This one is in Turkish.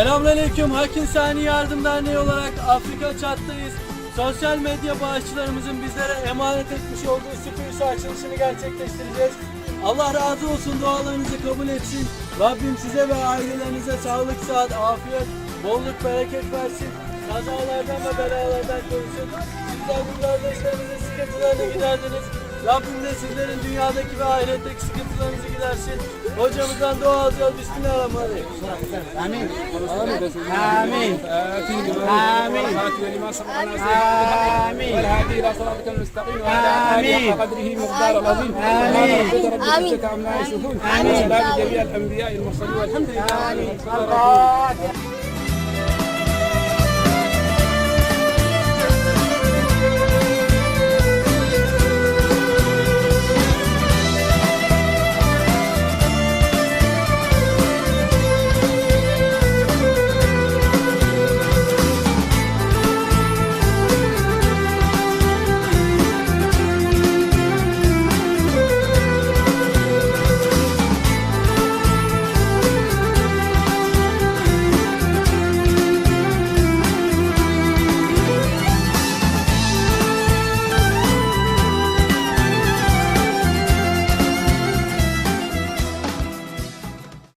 Selamünaleyküm. Hak İnsani Yardım Derneği olarak Afrika Çat'tayız. Sosyal medya bağışçılarımızın bizlere emanet etmiş olduğu süpürüsü açılışını gerçekleştireceğiz. Allah razı olsun dualarınızı kabul etsin. Rabbim size ve ailelerinize sağlık, sıhhat, afiyet, bolluk, bereket versin. Kazalardan ve belalardan korusun. Sizler bu kardeşlerinizin sıkıntılarını giderdiniz. Rabbim de sizlerin dünyadaki ve ahiretteki sıkıntılarınızı gidersin. Hocamızdan dua alacağız. Bismillahirrahmanirrahim. آمين آمين آمين لما سبقنا آمين. والهادي إلى صراطك المستقيم وعلى آله آمين. حق قدره مقدار العظيم آمين. رب العزة عما يصفون آمين. وسلام جميع الأنبياء المرسلين والحمد لله رب العالمين الفاتحة